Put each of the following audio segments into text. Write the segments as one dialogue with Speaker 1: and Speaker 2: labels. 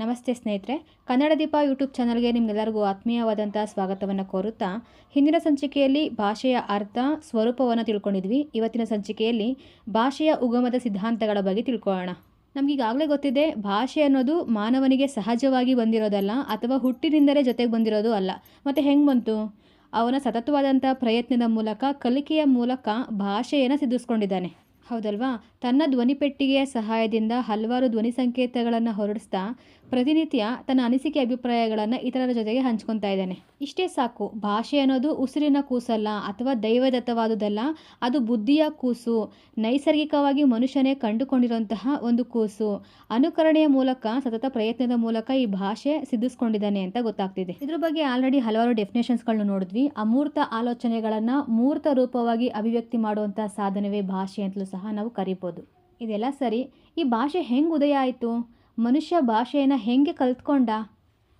Speaker 1: ನಮಸ್ತೆ ಸ್ನೇಹಿತರೆ, ಕನ್ನಡ ದೀಪ ಯೂಟ್ಯೂಬ್ ಚಾನಲ್ಗೆ ನಿಮ್ಗೆಲ್ಲರಿಗೂ ಆತ್ಮೀಯವಾದಂಥ ಸ್ವಾಗತವನ್ನು ಕೋರುತ್ತಾ, ಹಿಂದಿನ ಸಂಚಿಕೆಯಲ್ಲಿ ಭಾಷೆಯ ಅರ್ಥ, ಸ್ವರೂಪವನ್ನು ತಿಳ್ಕೊಂಡಿದ್ವಿ. ಇವತ್ತಿನ ಸಂಚಿಕೆಯಲ್ಲಿ ಭಾಷೆಯ ಉಗಮದ ಸಿದ್ಧಾಂತಗಳ ಬಗ್ಗೆ ತಿಳ್ಕೊಳ್ಳೋಣ. ನಮಗೀಗಾಗಲೇ ಗೊತ್ತಿದೆ, ಭಾಷೆ ಅನ್ನೋದು ಮಾನವನಿಗೆ ಸಹಜವಾಗಿ ಬಂದಿರೋದಲ್ಲ, ಅಥವಾ ಹುಟ್ಟಿನಿಂದಲೇ ಜೊತೆಗೆ ಬಂದಿರೋದು ಅಲ್ಲ. ಮತ್ತು ಹೆಂಗೆ ಬಂತು? ಅವನ ಸತತವಾದಂಥ ಪ್ರಯತ್ನದ ಮೂಲಕ, ಕಲಿಕೆಯ ಮೂಲಕ ಭಾಷೆಯನ್ನು ಸಿದ್ಧಿಸ್ಕೊಂಡಿದ್ದಾನೆ ಹೌದಲ್ವಾ? ತನ್ನ ಧ್ವನಿಪೆಟ್ಟಿಗೆಯ ಸಹಾಯದಿಂದ ಹಲವಾರು ಧ್ವನಿ ಸಂಕೇತಗಳನ್ನು ಹೊರಡಿಸ್ತಾ ಪ್ರತಿನಿತ್ಯ ತನ್ನ ಅನಿಸಿಕೆ ಅಭಿಪ್ರಾಯಗಳನ್ನು ಇತರರ ಜೊತೆಗೆ ಹಂಚ್ಕೊತಾ ಇದ್ದಾನೆ. ಇಷ್ಟೇ ಸಾಕು, ಭಾಷೆ ಅನ್ನೋದು ಉಸಿರಿನ ಕೂಸಲ್ಲ ಅಥವಾ ದೈವದತ್ತವಾದುದಲ್ಲ, ಅದು ಬುದ್ಧಿಯ ಕೂಸು, ನೈಸರ್ಗಿಕವಾಗಿ ಮನುಷ್ಯನೇ ಕಂಡುಕೊಂಡಿರುವಂತಹ ಒಂದು ಕೂಸು. ಅನುಕರಣೆಯ ಮೂಲಕ, ಸತತ ಪ್ರಯತ್ನದ ಮೂಲಕ ಈ ಭಾಷೆ ಸಿದ್ಧಿಸ್ಕೊಂಡಿದ್ದಾನೆ ಅಂತ ಗೊತ್ತಾಗ್ತಿದೆ. ಇದ್ರ ಬಗ್ಗೆ ಆಲ್ರೆಡಿ ಹಲವಾರು ಡೆಫಿನೇಷನ್ಸ್ಗಳನ್ನ ನೋಡಿದ್ವಿ. ಅಮೂರ್ತ ಆಲೋಚನೆಗಳನ್ನು ಮೂರ್ತ ರೂಪವಾಗಿ ಅಭಿವ್ಯಕ್ತಿ ಮಾಡುವಂತಹ ಸಾಧನವೇ ಭಾಷೆ ಅಂತಲೂ ಸಹ ನಾವು ಕರಿಬೋದು. ಇದೆಲ್ಲ ಸರಿ. ಈ ಭಾಷೆ ಹೆಂಗೆ ಉದಯ ಆಯಿತು? ಮನುಷ್ಯ ಭಾಷೆಯನ್ನು ಹೆಂಗೆ ಕಲ್ತ್ಕೊಂಡ?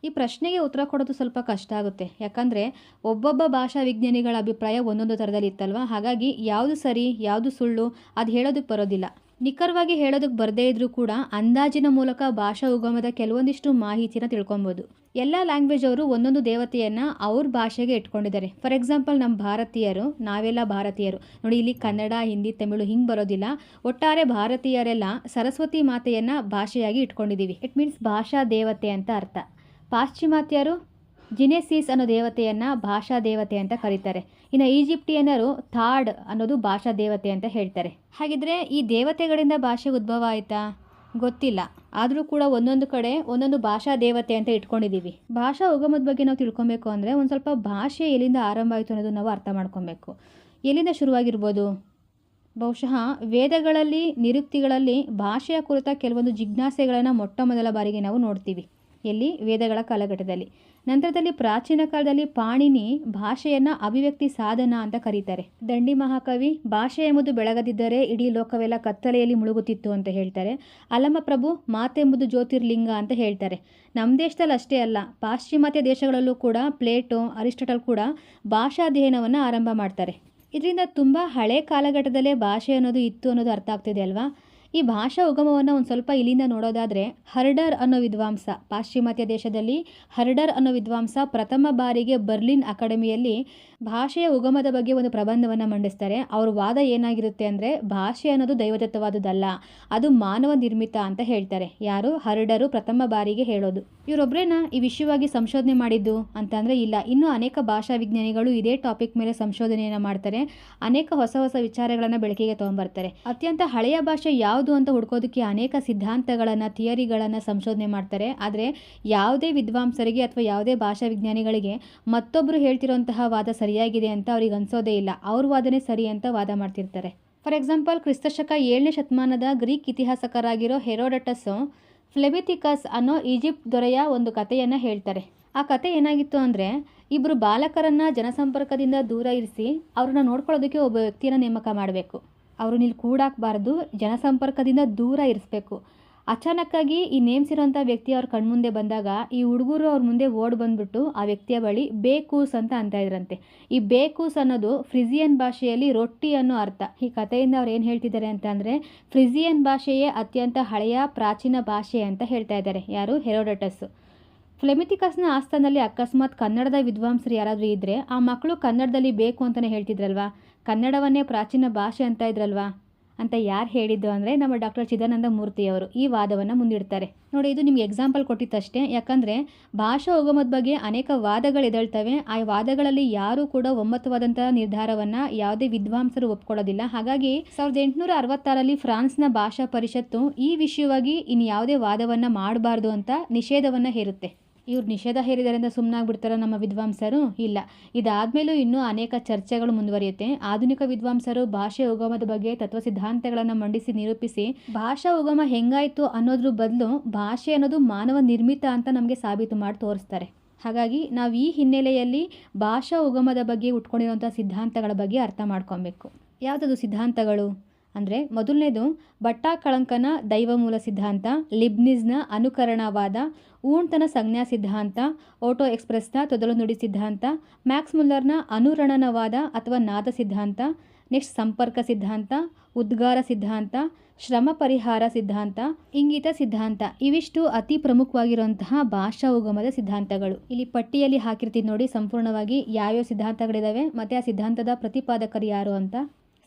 Speaker 1: ಈ ಪ್ರಶ್ನೆಗೆ ಉತ್ತರ ಕೊಡೋದು ಸ್ವಲ್ಪ ಕಷ್ಟ ಆಗುತ್ತೆ. ಯಾಕಂದರೆ ಒಬ್ಬೊಬ್ಬ ಭಾಷಾ ವಿಜ್ಞಾನಿಗಳ ಅಭಿಪ್ರಾಯ ಒಂದೊಂದು ಥರದಲ್ಲಿ ಇತ್ತಲ್ವ? ಹಾಗಾಗಿ ಯಾವುದು ಸರಿ, ಯಾವುದು ಸುಳ್ಳು, ಅದು ಹೇಳೋದಕ್ಕೆ ಬರೋದಿಲ್ಲ. ನಿಖರವಾಗಿ ಹೇಳೋದಕ್ಕೆ ಬರದೇ ಇದ್ರೂ ಕೂಡ ಅಂದಾಜಿನ ಮೂಲಕ ಭಾಷಾ ಉಗಮದ ಕೆಲವೊಂದಿಷ್ಟು ಮಾಹಿತಿನ ತಿಳ್ಕೊಬೋದು. ಎಲ್ಲ ಲ್ಯಾಂಗ್ವೇಜ್ ಅವರು ಒಂದೊಂದು ದೇವತೆಯನ್ನು ಅವ್ರ ಭಾಷೆಗೆ ಇಟ್ಕೊಂಡಿದ್ದಾರೆ. ಫಾರ್ ಎಕ್ಸಾಂಪಲ್ ನಮ್ಮ ಭಾರತೀಯರು, ನಾವೆಲ್ಲ ಭಾರತೀಯರು. ನೋಡಿ, ಇಲ್ಲಿ ಕನ್ನಡ, ಹಿಂದಿ, ತಮಿಳು ಹಿಂಗೆ ಬರೋದಿಲ್ಲ. ಒಟ್ಟಾರೆ ಭಾರತೀಯರೆಲ್ಲ ಸರಸ್ವತಿ ಮಾತೆಯನ್ನು ಭಾಷೆಯಾಗಿ ಇಟ್ಕೊಂಡಿದ್ದೀವಿ ಇಟ್ ಮೀನ್ಸ್ ಭಾಷಾ ದೇವತೆ ಅಂತ ಅರ್ಥ. ಪಾಶ್ಚಿಮಾತ್ಯರು ಜಿನೆಸಿಸ್ ಅನ್ನೋ ದೇವತೆಯನ್ನು ಭಾಷಾ ದೇವತೆ ಅಂತ ಕರೀತಾರೆ. ಇನ್ನು ಈಜಿಪ್ಟಿಯನ್ನರು ಥಾಡ್ ಅನ್ನೋದು ಭಾಷಾ ದೇವತೆ ಅಂತ ಹೇಳ್ತಾರೆ. ಹಾಗಿದ್ರೆ ಈ ದೇವತೆಗಳಿಂದ ಭಾಷೆ ಉದ್ಭವ ಆಯಿತಾ? ಗೊತ್ತಿಲ್ಲ. ಆದರೂ ಕೂಡ ಒಂದೊಂದು ಕಡೆ ಒಂದೊಂದು ಭಾಷಾ ದೇವತೆ ಅಂತ ಇಟ್ಕೊಂಡಿದ್ದೀವಿ ಭಾಷಾ ಉಗಮದ ಬಗ್ಗೆ ನಾವು ತಿಳ್ಕೊಬೇಕು ಅಂದರೆ ಒಂದು ಸ್ವಲ್ಪ ಭಾಷೆ ಎಲ್ಲಿಂದ ಆರಂಭ ಆಯಿತು ಅನ್ನೋದು ನಾವು ಅರ್ಥ ಮಾಡ್ಕೊಬೇಕು. ಎಲ್ಲಿಂದ ಶುರುವಾಗಿರ್ಬೋದು? ಬಹುಶಃ ವೇದಗಳಲ್ಲಿ, ನಿರುಕ್ತಿಗಳಲ್ಲಿ ಭಾಷೆಯ ಕುರಿತ ಕೆಲವೊಂದು ಜಿಜ್ಞಾಸೆಗಳನ್ನು ಮೊಟ್ಟ ಮೊದಲ ಬಾರಿಗೆ ನಾವು ನೋಡ್ತೀವಿ. ಎಲ್ಲಿ ವೇದಗಳ ಕಾಲಘಟ್ಟದಲ್ಲಿ. ನಂತರದಲ್ಲಿ ಪ್ರಾಚೀನ ಕಾಲದಲ್ಲಿ ಪಾಣಿನಿ ಭಾಷೆಯನ್ನು ಅಭಿವ್ಯಕ್ತಿ ಸಾಧನ ಅಂತ ಕರೀತಾರೆ. ದಂಡಿ ಮಹಾಕವಿ ಭಾಷೆ ಎಂಬುದು ಬೆಳಗದಿದ್ದರೆ ಇಡೀ ಲೋಕವೆಲ್ಲ ಕತ್ತಲೆಯಲ್ಲಿ ಮುಳುಗುತ್ತಿತ್ತು ಅಂತ ಹೇಳ್ತಾರೆ. ಅಲಮಪ್ರಭು ಮಾತೆಂಬುದು ಜ್ಯೋತಿರ್ಲಿಂಗ ಅಂತ ಹೇಳ್ತಾರೆ. ನಮ್ಮ ದೇಶದಲ್ಲಿ ಅಷ್ಟೇ ಅಲ್ಲ, ಪಾಶ್ಚಿಮಾತ್ಯ ದೇಶಗಳಲ್ಲೂ ಕೂಡ ಪ್ಲೇಟೋ, ಅರಿಸ್ಟಟಲ್ ಕೂಡ ಭಾಷಾಧ್ಯಯನವನ್ನು ಆರಂಭ ಮಾಡ್ತಾರೆ. ಇದರಿಂದ ತುಂಬ ಹಳೆ ಕಾಲಘಟ್ಟದಲ್ಲೇ ಭಾಷೆ ಅನ್ನೋದು ಇತ್ತು ಅನ್ನೋದು ಅರ್ಥ ಆಗ್ತಿದೆ ಅಲ್ವಾ? ಈ ಭಾಷಾ ಉಗಮವನ್ನು ಒಂದು ಸ್ವಲ್ಪ ಇಲ್ಲಿಂದ ನೋಡೋದಾದರೆ ಹರ್ಡರ್ ಅನ್ನೋ ವಿದ್ವಾಂಸ. ಪಾಶ್ಚಿಮಾತ್ಯ ದೇಶದಲ್ಲಿ ಹರ್ಡರ್ ಅನ್ನೋ ವಿದ್ವಾಂಸ ಪ್ರಥಮ ಬಾರಿಗೆ ಬರ್ಲಿನ್ ಅಕಾಡೆಮಿಯಲ್ಲಿ ಭಾಷೆಯ ಉಗಮದ ಬಗ್ಗೆ ಒಂದು ಪ್ರಬಂಧವನ್ನು ಮಂಡಿಸ್ತಾರೆ. ಅವ್ರ ವಾದ ಏನಾಗಿರುತ್ತೆ ಅಂದರೆ ಭಾಷೆ ಅನ್ನೋದು ದೈವದತ್ತವಾದುದಲ್ಲ, ಅದು ಮಾನವ ನಿರ್ಮಿತ ಅಂತ ಹೇಳ್ತಾರೆ. ಯಾರು? ಹರ್ಡರು ಪ್ರಥಮ ಬಾರಿಗೆ ಹೇಳೋದು. ಇವರೊಬ್ಬರೇನ ಈ ವಿಷಯವಾಗಿ ಸಂಶೋಧನೆ ಮಾಡಿದ್ದು ಅಂತಂದರೆ ಇಲ್ಲ. ಇನ್ನೂ ಅನೇಕ ಭಾಷಾ ವಿಜ್ಞಾನಿಗಳು ಇದೇ ಟಾಪಿಕ್ ಮೇಲೆ ಸಂಶೋಧನೆಯನ್ನು ಮಾಡ್ತಾರೆ. ಅನೇಕ ಹೊಸ ಹೊಸ ವಿಚಾರಗಳನ್ನು ಬೆಳಕಿಗೆ ತೊಗೊಂಬರ್ತಾರೆ ಅತ್ಯಂತ ಹಳೆಯ ಭಾಷೆ ಯಾವುದು ಅಂತ ಹುಡ್ಕೋದಕ್ಕೆ ಅನೇಕ ಸಿದ್ಧಾಂತಗಳನ್ನು, ಥಿಯರಿಗಳನ್ನು ಸಂಶೋಧನೆ ಮಾಡ್ತಾರೆ. ಆದರೆ ಯಾವುದೇ ವಿದ್ವಾಂಸರಿಗೆ ಅಥವಾ ಯಾವುದೇ ಭಾಷಾ ವಿಜ್ಞಾನಿಗಳಿಗೆ ಮತ್ತೊಬ್ಬರು ಹೇಳ್ತಿರೋಂತಹ ವಾದ ಸರಿಯಾಗಿದೆ ಅಂತ ಅವ್ರಿಗೆ ಅನ್ಸೋದೇ ಇಲ್ಲ. ಅವ್ರ ವಾದನೆ ಸರಿ ಅಂತ ವಾದ ಮಾಡ್ತಿರ್ತಾರೆ. ಫಾರ್ ಎಕ್ಸಾಂಪಲ್, ಕ್ರಿಸ್ತಶಕ ಏಳನೇ ಶತಮಾನದ ಗ್ರೀಕ್ ಇತಿಹಾಸಕರಾಗಿರೋ ಹೆರೋಡಟಸ್ಸು ಫ್ಲೆಬಿಥಿಕಸ್ ಅನ್ನೋ ಈಜಿಪ್ಟ್ ದೊರೆಯ ಒಂದು ಕಥೆಯನ್ನು ಹೇಳ್ತಾರೆ. ಆ ಕತೆ ಏನಾಗಿತ್ತು ಅಂದರೆ ಇಬ್ಬರು ಬಾಲಕರನ್ನು ಜನಸಂಪರ್ಕದಿಂದ ದೂರ ಇರಿಸಿ ಅವ್ರನ್ನ ನೋಡ್ಕೊಳ್ಳೋದಕ್ಕೆ ಒಬ್ಬ ವ್ಯಕ್ತಿಯನ್ನು ನೇಮಕ ಮಾಡಬೇಕು. ಅವ್ರನ್ನ ಇಲ್ಲಿ ಕೂಡಾಕಬಾರ್ದು, ಜನಸಂಪರ್ಕದಿಂದ ದೂರ ಇರಿಸ್ಬೇಕು. ಅಚಾನಕ್ಕಾಗಿ ಈ ನೇಮ್ಸಿರೋಂಥ ವ್ಯಕ್ತಿ ಅವ್ರ ಕಣ್ಮುಂದೆ ಬಂದಾಗ ಈ ಹುಡುಗರು ಅವ್ರ ಮುಂದೆ ಓಡ್ ಬಂದ್ಬಿಟ್ಟು ಆ ವ್ಯಕ್ತಿಯ ಬಳಿ ಬೇಕೂಸ್ ಅಂತ ಅಂತ ಇದ್ರಂತೆ. ಈ ಬೇಕೂಸ್ ಅನ್ನೋದು ಫ್ರಿಜಿಯನ್ ಭಾಷೆಯಲ್ಲಿ ರೊಟ್ಟಿ ಅನ್ನೋ ಅರ್ಥ. ಈ ಕಥೆಯಿಂದ ಅವ್ರು ಏನು ಹೇಳ್ತಿದ್ದಾರೆ ಅಂತ ಅಂದರೆ, ಫ್ರಿಜಿಯನ್ ಭಾಷೆಯೇ ಅತ್ಯಂತ ಹಳೆಯ ಪ್ರಾಚೀನ ಭಾಷೆ ಅಂತ ಹೇಳ್ತಾ ಇದ್ದಾರೆ. ಯಾರು? ಹೆರೋಡಟಸ್. ಫ್ಲೆಮಿತಿಕಸ್ನ ಆಸ್ಥಾನದಲ್ಲಿ ಅಕಸ್ಮಾತ್ ಕನ್ನಡದ ವಿದ್ವಾಂಸರು ಯಾರಾದರೂ ಇದ್ದರೆ ಆ ಮಕ್ಕಳು ಕನ್ನಡದಲ್ಲಿ ಬೇಕು ಅಂತಲೇ ಹೇಳ್ತಿದ್ರಲ್ವಾ? ಕನ್ನಡವನ್ನೇ ಪ್ರಾಚೀನ ಭಾಷೆ ಅಂತ ಇದ್ರಲ್ವಾ? ಅಂತ ಯಾರು ಹೇಳಿದ್ದು ಅಂದರೆ ನಮ್ಮ ಡಾಕ್ಟರ್ ಚಿದಾನಂದ ಮೂರ್ತಿಯವರು ಈ ವಾದವನ್ನು ಮುಂದಿಡ್ತಾರೆ. ನೋಡಿ, ಇದು ನಿಮ್ಗೆ ಎಕ್ಸಾಂಪಲ್ ಕೊಟ್ಟಿತ್ತಷ್ಟೇ. ಯಾಕಂದರೆ ಭಾಷಾ ಉಗಮದ ಬಗ್ಗೆ ಅನೇಕ ವಾದಗಳು ಎದ್ದೇಳ್ತವೆ ಆ ವಾದಗಳಲ್ಲಿ ಯಾರೂ ಕೂಡ ಒಮ್ಮತವಾದಂಥ ನಿರ್ಧಾರವನ್ನು ಯಾವುದೇ ವಿದ್ವಾಂಸರು ಒಪ್ಕೊಳ್ಳೋದಿಲ್ಲ. ಹಾಗಾಗಿ ಸಾವಿರದ ಎಂಟುನೂರ ಅರವತ್ತಾರಲ್ಲಿ ಫ್ರಾನ್ಸ್ನ ಭಾಷಾ ಪರಿಷತ್ತು ಈ ವಿಷಯವಾಗಿ ಇನ್ನು ಯಾವುದೇ ವಾದವನ್ನು ಮಾಡಬಾರ್ದು ಅಂತ ನಿಷೇಧವನ್ನು ಹೇರುತ್ತೆ. ಇವ್ರು ನಿಷೇಧ ಹೇರಿದ್ದಾರೆಂದ ಸುಮ್ಮನಾಗ್ಬಿಡ್ತಾರ ನಮ್ಮ ವಿದ್ವಾಂಸರು? ಇಲ್ಲ. ಇದಾದಮೇಲೂ ಇನ್ನೂ ಅನೇಕ ಚರ್ಚೆಗಳು ಮುಂದುವರಿಯುತ್ತೆ. ಆಧುನಿಕ ವಿದ್ವಾಂಸರು ಭಾಷೆ ಉಗಮದ ಬಗ್ಗೆ ತತ್ವ ಸಿದ್ಧಾಂತಗಳನ್ನು ಮಂಡಿಸಿ ನಿರೂಪಿಸಿ, ಭಾಷಾ ಉಗಮ ಹೆಂಗಾಯಿತು ಅನ್ನೋದ್ರ ಬದಲು ಭಾಷೆ ಅನ್ನೋದು ಮಾನವ ನಿರ್ಮಿತ ಅಂತ ನಮಗೆ ಸಾಬೀತು ಮಾಡಿ ತೋರಿಸ್ತಾರೆ. ಹಾಗಾಗಿ ನಾವು ಈ ಹಿನ್ನೆಲೆಯಲ್ಲಿ ಭಾಷಾ ಉಗಮದ ಬಗ್ಗೆ ಉಟ್ಕೊಂಡಿರುವಂಥ ಸಿದ್ಧಾಂತಗಳ ಬಗ್ಗೆ ಅರ್ಥ ಮಾಡ್ಕೊಬೇಕು. ಯಾವುದದು ಸಿದ್ಧಾಂತಗಳು? ಅಂದರೆ ಮೊದಲನೇದು ಬಟ್ಟಾ ಕಳಂಕನ ದೈವಮೂಲ ಸಿದ್ಧಾಂತ ಲಿಬ್ನಿಸ್ನ ಅನುಕರಣವಾದ ಊಣ್ತನ ಸಂಜ್ಞಾ ಸಿದ್ಧಾಂತ, ಓಟೋ ಎಕ್ಸ್ಪ್ರೆಸ್ನ ತೊದಲು ನುಡಿ ಸಿದ್ಧಾಂತ, ಮ್ಯಾಕ್ಸ್ ಮುಲ್ಲರ್ನ ಅನುರಣನವಾದ ಅಥವಾ ನಾದ ಸಿದ್ಧಾಂತ, ನೆಕ್ಸ್ಟ್ ಸಂಪರ್ಕ ಸಿದ್ಧಾಂತ, ಉದ್ಗಾರ ಸಿದ್ಧಾಂತ, ಶ್ರಮ ಪರಿಹಾರ ಸಿದ್ಧಾಂತ, ಇಂಗಿತ ಸಿದ್ಧಾಂತ ಇವಿಷ್ಟು ಅತಿ ಪ್ರಮುಖವಾಗಿರುವಂತಹ ಭಾಷಾ ಉಗಮದ ಸಿದ್ಧಾಂತಗಳು. ಇಲ್ಲಿ ಪಟ್ಟಿಯಲ್ಲಿ ಹಾಕಿರ್ತೀನಿ ನೋಡಿ, ಸಂಪೂರ್ಣವಾಗಿ ಯಾವ್ಯಾವ ಸಿದ್ಧಾಂತಗಳಿದಾವೆ, ಮತ್ತು ಆ ಸಿದ್ಧಾಂತದ ಪ್ರತಿಪಾದಕರು ಯಾರು ಅಂತ.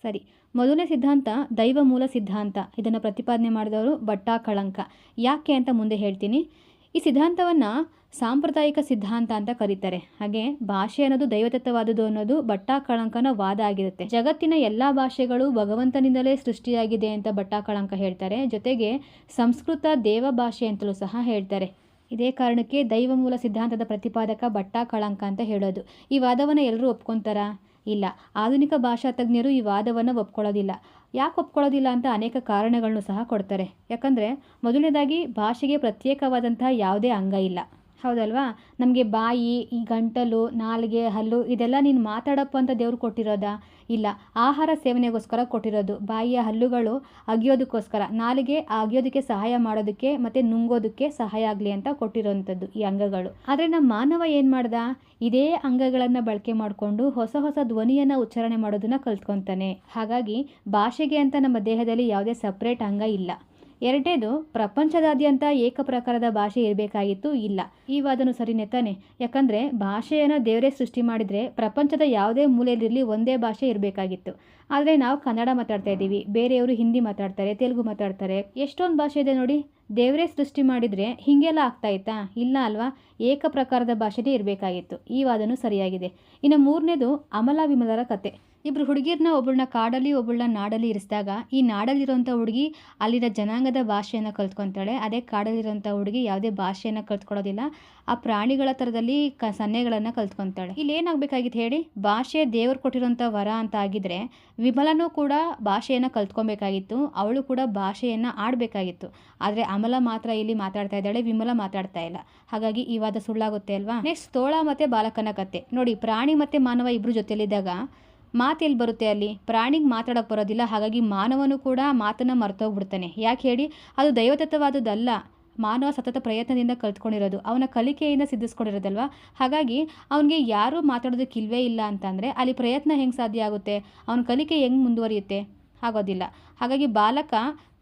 Speaker 1: ಸರಿ ಮೊದಲನೇ ಸಿದ್ಧಾಂತ, ದೈವ ಮೂಲ ಸಿದ್ಧಾಂತ. ಇದನ್ನು ಪ್ರತಿಪಾದನೆ ಮಾಡಿದವರು ಭಟ್ಟಾ ಕಳಂಕ. ಯಾಕೆ ಅಂತ ಮುಂದೆ ಹೇಳ್ತೀನಿ. ಈ ಸಿದ್ಧಾಂತವನ್ನು ಸಾಂಪ್ರದಾಯಿಕ ಸಿದ್ಧಾಂತ ಅಂತ ಕರೀತಾರೆ. ಹಾಗೆ ಭಾಷೆ ಅನ್ನೋದು ದೈವತತ್ವವಾದದ್ದು ಅನ್ನೋದು ಭಟ್ಟಾ ಕಳಂಕನ ವಾದ ಆಗಿರುತ್ತೆ. ಜಗತ್ತಿನ ಎಲ್ಲ ಭಾಷೆಗಳು ಭಗವಂತನಿಂದಲೇ ಸೃಷ್ಟಿಯಾಗಿದೆ ಅಂತ ಭಟ್ಟಾ ಕಳಂಕ ಹೇಳ್ತಾರೆ. ಜೊತೆಗೆ ಸಂಸ್ಕೃತ ದೇವ ಭಾಷೆ ಅಂತಲೂ ಸಹ ಹೇಳ್ತಾರೆ. ಇದೇ ಕಾರಣಕ್ಕೆ ದೈವ ಮೂಲ ಸಿದ್ಧಾಂತದ ಪ್ರತಿಪಾದಕ ಭಟ್ಟಾ ಕಳಂಕ ಅಂತ ಹೇಳೋದು. ಈ ವಾದವನ್ನು ಎಲ್ಲರೂ ಒಪ್ಕೊತಾರಾ? ಇಲ್ಲ. ಆಧುನಿಕ ಭಾಷಾ ತಜ್ಞರು ಈ ವಾದವನ್ನು ಒಪ್ಕೊಳ್ಳೋದಿಲ್ಲ. ಯಾಕೆ ಒಪ್ಕೊಳ್ಳೋದಿಲ್ಲ ಅಂತ ಅನೇಕ ಕಾರಣಗಳನ್ನು ಸಹ ಕೊಡ್ತಾರೆ. ಯಾಕಂದರೆ, ಮೊದಲನೇದಾಗಿ ಭಾಷೆಗೆ ಪ್ರತ್ಯೇಕವಾದಂತಹ ಯಾವುದೇ ಅಂಗ ಇಲ್ಲ. ಹೌದಲ್ವಾ? ನಮಗೆ ಬಾಯಿ, ಈ ಗಂಟಲು, ನಾಲಿಗೆ, ಹಲ್ಲು ಇದೆಲ್ಲ ನೀನು ಮಾತಾಡಪ್ಪ ಅಂತ ದೇವ್ರು ಕೊಟ್ಟಿರೋದಾ? ಇಲ್ಲ, ಆಹಾರ ಸೇವನೆಗೋಸ್ಕರ ಕೊಟ್ಟಿರೋದು. ಬಾಯಿಯ ಹಲ್ಲುಗಳು ಅಗಿಯೋದಕ್ಕೋಸ್ಕರ, ನಾಲಿಗೆ ಅಗಿಯೋದಕ್ಕೆ ಸಹಾಯ ಮಾಡೋದಕ್ಕೆ ಮತ್ತು ನುಂಗೋದಕ್ಕೆ ಸಹಾಯ ಆಗಲಿ ಅಂತ ಕೊಟ್ಟಿರೋವಂಥದ್ದು ಈ ಅಂಗಗಳು. ಆದರೆ ನಮ್ಮ ಮಾನವ ಏನು ಮಾಡ್ದ? ಇದೇ ಅಂಗಗಳನ್ನು ಬಳಕೆ ಮಾಡಿಕೊಂಡು ಹೊಸ ಹೊಸ ಧ್ವನಿಯನ್ನು ಉಚ್ಚಾರಣೆ ಮಾಡೋದನ್ನ ಕಲ್ತ್ಕೊತಾನೆ. ಹಾಗಾಗಿ ಭಾಷೆಗೆ ಅಂತ ನಮ್ಮ ದೇಹದಲ್ಲಿ ಯಾವುದೇ ಸಪ್ರೇಟ್ ಅಂಗ ಇಲ್ಲ. ಎರಡನೇದು, ಪ್ರಪಂಚದಾದ್ಯಂತ ಏಕ ಪ್ರಕಾರದ ಭಾಷೆ ಇರಬೇಕಾಗಿತ್ತು ಇಲ್ಲ. ಈ ವಾದನು ಸರಿನೇ ತಾನೆ ಯಾಕಂದರೆ, ಭಾಷೆಯನ್ನು ದೇವರೇ ಸೃಷ್ಟಿ ಮಾಡಿದರೆ ಪ್ರಪಂಚದ ಯಾವುದೇ ಮೂಲೆಯಲ್ಲಿರಲಿ ಒಂದೇ ಭಾಷೆ ಇರಬೇಕಾಗಿತ್ತು. ಆದರೆ ನಾವು ಕನ್ನಡ ಮಾತಾಡ್ತಾ ಇದ್ದೀವಿ, ಬೇರೆಯವರು ಹಿಂದಿ ಮಾತಾಡ್ತಾರೆ, ತೆಲುಗು ಮಾತಾಡ್ತಾರೆ. ಎಷ್ಟೊಂದು ಭಾಷೆ ಇದೆ ನೋಡಿ, ದೇವರೇ ಸೃಷ್ಟಿ ಮಾಡಿದರೆ ಹೀಗೆಲ್ಲ ಆಗ್ತಾ ಇತ್ತಾ? ಇಲ್ಲ ಅಲ್ವಾ? ಏಕ ಪ್ರಕಾರದ ಭಾಷೆನೇ ಇರಬೇಕಾಗಿತ್ತು. ಈ ವಾದನೂ ಸರಿಯಾಗಿದೆ. ಇನ್ನು ಮೂರನೇದು ಅಮಲ ವಿಮಲರ ಕತೆ. ಇಬ್ಬರು ಹುಡುಗಿರನ್ನ ಒಬ್ಬಳನ್ನ ಕಾಡಲ್ಲಿ ಒಬ್ಬಳನ್ನ ನಾಡಲ್ಲಿ ಇರಿಸಿದಾಗ ಈ ನಾಡಲ್ಲಿರುವಂಥ ಹುಡುಗಿ ಅಲ್ಲಿನ ಜನಾಂಗದ ಭಾಷೆಯನ್ನು ಕಲ್ತ್ಕೊತಾಳೆ. ಅದೇ ಕಾಡಲ್ಲಿರುವಂಥ ಹುಡುಗಿ ಯಾವುದೇ ಭಾಷೆಯನ್ನು ಕಲ್ತ್ಕೊಳ್ಳೋದಿಲ್ಲ. ಆ ಪ್ರಾಣಿಗಳ ಥರದಲ್ಲಿ ಕ ಸನ್ನೆಗಳನ್ನು ಕಲ್ತ್ಕೊತಾಳೆ. ಇಲ್ಲಿ ಏನಾಗಬೇಕಾಗಿತ್ತು ಹೇಳಿ? ಭಾಷೆ ದೇವರು ಕೊಟ್ಟಿರೋಂಥ ವರ ಅಂತ ಆಗಿದ್ರೆ ವಿಮಲನೂ ಕೂಡ ಭಾಷೆಯನ್ನು ಕಲ್ತ್ಕೊಬೇಕಾಗಿತ್ತು. ಅವಳು ಕೂಡ ಭಾಷೆಯನ್ನು ಆಡಬೇಕಾಗಿತ್ತು. ಆದರೆ ಅಮಲ ಮಾತ್ರ ಇಲ್ಲಿ ಮಾತಾಡ್ತಾ ಇದ್ದಾಳೆ, ವಿಮಲ ಮಾತಾಡ್ತಾ ಇಲ್ಲ. ಹಾಗಾಗಿ ಈ ವಾದ ಸುಳ್ಳಾಗುತ್ತೆ ಅಲ್ವಾ? ನೆಕ್ಸ್ಟ್ ತೋಳ ಮತ್ತು ಬಾಲಕನ ಕತೆ. ನೋಡಿ, ಪ್ರಾಣಿ ಮತ್ತು ಮಾನವ ಇಬ್ಬರು ಜೊತೆಲಿದ್ದಾಗ ಮಾತೆಲ್ಲಿ ಬರುತ್ತೆ ಅಲ್ಲಿ? ಪ್ರಾಣಿಗೆ ಮಾತಾಡೋಕೆ ಬರೋದಿಲ್ಲ, ಹಾಗಾಗಿ ಮಾನವನು ಕೂಡ ಮಾತನ್ನು ಮರ್ತೋಗ್ಬಿಡ್ತಾನೆ. ಯಾಕೆ ಹೇಳಿ? ಅದು ದೈವತತ್ವವಾದದ್ದಲ್ಲ. ಮಾನವ ಸತತ ಪ್ರಯತ್ನದಿಂದ ಕಲ್ತ್ಕೊಂಡಿರೋದು. ಅವನ ಕಲಿಕೆಯಿಂದ ಸಿದ್ಧಿಸ್ಕೊಂಡಿರೋದಲ್ವ? ಹಾಗಾಗಿ ಅವನಿಗೆ ಯಾರೂ ಮಾತಾಡೋದಕ್ಕೆ ಇಲ್ವೇ ಇಲ್ಲ ಅಂತಂದರೆ ಅಲ್ಲಿ ಪ್ರಯತ್ನ ಹೆಂಗೆ ಸಾಧ್ಯ ಆಗುತ್ತೆ? ಅವನ ಕಲಿಕೆ ಹೆಂಗೆ ಮುಂದುವರಿಯುತ್ತೆ? ಆಗೋದಿಲ್ಲ. ಹಾಗಾಗಿ ಬಾಲಕ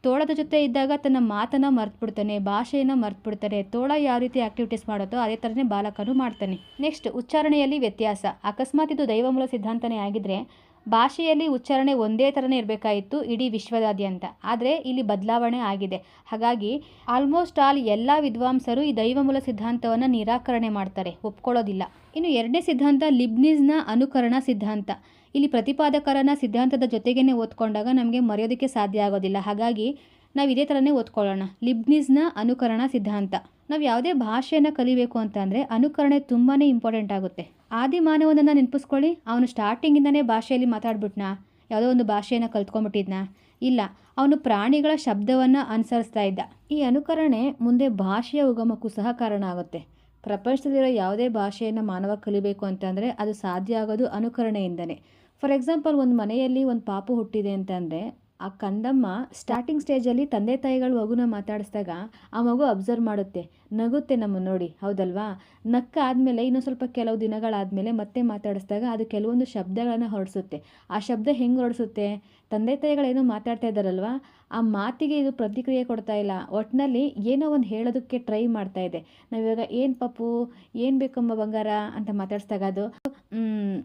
Speaker 1: ತೋಳದ ಜೊತೆ ಇದ್ದಾಗ ತನ್ನ ಮಾತನ್ನು ಮರ್ತ್ಬಿಡ್ತಾನೆ, ಭಾಷೆಯನ್ನು ಮರ್ತ್ಬಿಡ್ತಾನೆ. ತೋಳ ಯಾವ ರೀತಿ ಆಕ್ಟಿವಿಟೀಸ್ ಮಾಡುತ್ತೋ ಅದೇ ಥರನೇ ಬಾಲಕನು ಮಾಡ್ತಾನೆ. ನೆಕ್ಸ್ಟ್ ಉಚ್ಚಾರಣೆಯಲ್ಲಿ ವ್ಯತ್ಯಾಸ. ಅಕಸ್ಮಾತ್ ಇದು ದೈವಮೂಲ ಸಿದ್ಧಾಂತನೇ ಆಗಿದ್ರೆ, ಭಾಷೆಯಲ್ಲಿ ಉಚ್ಚಾರಣೆ ಒಂದೇ ಥರನೇ ಇರಬೇಕಾಯಿತು ಇಡೀ ವಿಶ್ವದಾದ್ಯಂತ. ಆದರೆ ಇಲ್ಲಿ ಬದಲಾವಣೆ ಆಗಿದೆ. ಹಾಗಾಗಿ ಆಲ್ಮೋಸ್ಟ್ ಆಲ್ ಎಲ್ಲ ವಿದ್ವಾಂಸರು ಈ ದೈವಮೂಲ ಸಿದ್ಧಾಂತವನ್ನು ನಿರಾಕರಣೆ ಮಾಡ್ತಾರೆ. ಒಪ್ಕೊಳ್ಳೋದಿಲ್ಲ. ಇನ್ನು ಎರಡನೇ ಸಿದ್ಧಾಂತ ಲಿಬ್ನಿಸ್ನ ಅನುಕರಣ ಸಿದ್ಧಾಂತ. ಇಲ್ಲಿ ಪ್ರತಿಪಾದಕರನ್ನ ಸಿದ್ಧಾಂತದ ಜೊತೆಗೇನೆ ಓದ್ಕೊಂಡಾಗ ನಮಗೆ ಮರೆಯೋದಕ್ಕೆ ಸಾಧ್ಯ ಆಗೋದಿಲ್ಲ. ಹಾಗಾಗಿ ನಾವು ಇದೇ ಥರನೇ ಓದ್ಕೊಳ್ಳೋಣ. ಲಿಬ್ನಿಸ್ನ ಅನುಕರಣ ಸಿದ್ಧಾಂತ. ನಾವು ಯಾವುದೇ ಭಾಷೆಯನ್ನು ಕಲಿಬೇಕು ಅಂತಂದರೆ ಅನುಕರಣೆ ತುಂಬಾ ಇಂಪಾರ್ಟೆಂಟ್ ಆಗುತ್ತೆ. ಆದಿ ಮಾನವನನ್ನು ನೆನಪಿಸ್ಕೊಳ್ಳಿ. ಅವನು ಸ್ಟಾರ್ಟಿಂಗಿಂದನೇ ಭಾಷೆಯಲ್ಲಿ ಮಾತಾಡ್ಬಿಟ್ನಾ? ಯಾವುದೋ ಒಂದು ಭಾಷೆಯನ್ನು ಕಲ್ತ್ಕೊಂಡ್ಬಿಟ್ಟಿದ್ನ? ಇಲ್ಲ. ಅವನು ಪ್ರಾಣಿಗಳ ಶಬ್ದವನ್ನು ಅನುಸರಿಸ್ತಾ ಇದ್ದ. ಈ ಅನುಕರಣೆ ಮುಂದೆ ಭಾಷೆಯ ಉಗಮಕ್ಕೂ ಸಹ ಕಾರಣ ಆಗುತ್ತೆ. ಪ್ರಪಂಚದಲ್ಲಿರೋ ಯಾವುದೇ ಭಾಷೆಯನ್ನು ಮಾನವ ಕಲಿಬೇಕು ಅಂತಂದರೆ ಅದು ಸಾಧ್ಯ ಆಗೋದು ಅನುಕರಣೆಯಿಂದನೇ. ಫಾರ್ ಎಕ್ಸಾಂಪಲ್ ಒಂದು ಮನೆಯಲ್ಲಿ ಒಂದು ಪಾಪು ಹುಟ್ಟಿದೆ ಅಂತಂದರೆ, ಆ ಕಂದಮ್ಮ ಸ್ಟಾರ್ಟಿಂಗ್ ಸ್ಟೇಜಲ್ಲಿ ತಂದೆ ತಾಯಿಗಳು ಮಗುನ ಮಾತಾಡಿಸಿದಾಗ ಆ ಮಗು ಅಬ್ಸರ್ವ್ ಮಾಡುತ್ತೆ. ನಗುತ್ತೆ ನಮ್ಮ ನೋಡಿ, ಹೌದಲ್ವಾ? ನಕ್ಕ ಆದಮೇಲೆ ಇನ್ನೂ ಸ್ವಲ್ಪ ಕೆಲವು ದಿನಗಳಾದಮೇಲೆ ಮತ್ತೆ ಮಾತಾಡಿಸಿದಾಗ ಅದು ಕೆಲವೊಂದು ಶಬ್ದಗಳನ್ನು ಹೊರಡಿಸುತ್ತೆ. ಆ ಶಬ್ದ ಹೆಂಗೆ ಹೊರಡಿಸುತ್ತೆ? ತಂದೆ ತಾಯಿಗಳೇನೋ ಮಾತಾಡ್ತಾ ಇದ್ದಾರಲ್ವಾ? ಆ ಮಾತಿಗೆ ಇದು ಪ್ರತಿಕ್ರಿಯೆ ಕೊಡ್ತಾ ಇಲ್ಲ. ಒಟ್ಟಿನಲ್ಲಿ ಏನೋ ಒಂದು ಹೇಳೋದಕ್ಕೆ ಟ್ರೈ ಮಾಡ್ತಾ ಇದೆ. ನಾವಿವಾಗ ಏನು ಪಪ್ಪು ಏನು ಬೇಕಮ್ಮ ಬಂಗಾರ ಅಂತ ಮಾತಾಡಿಸಿದಾಗ ಅದು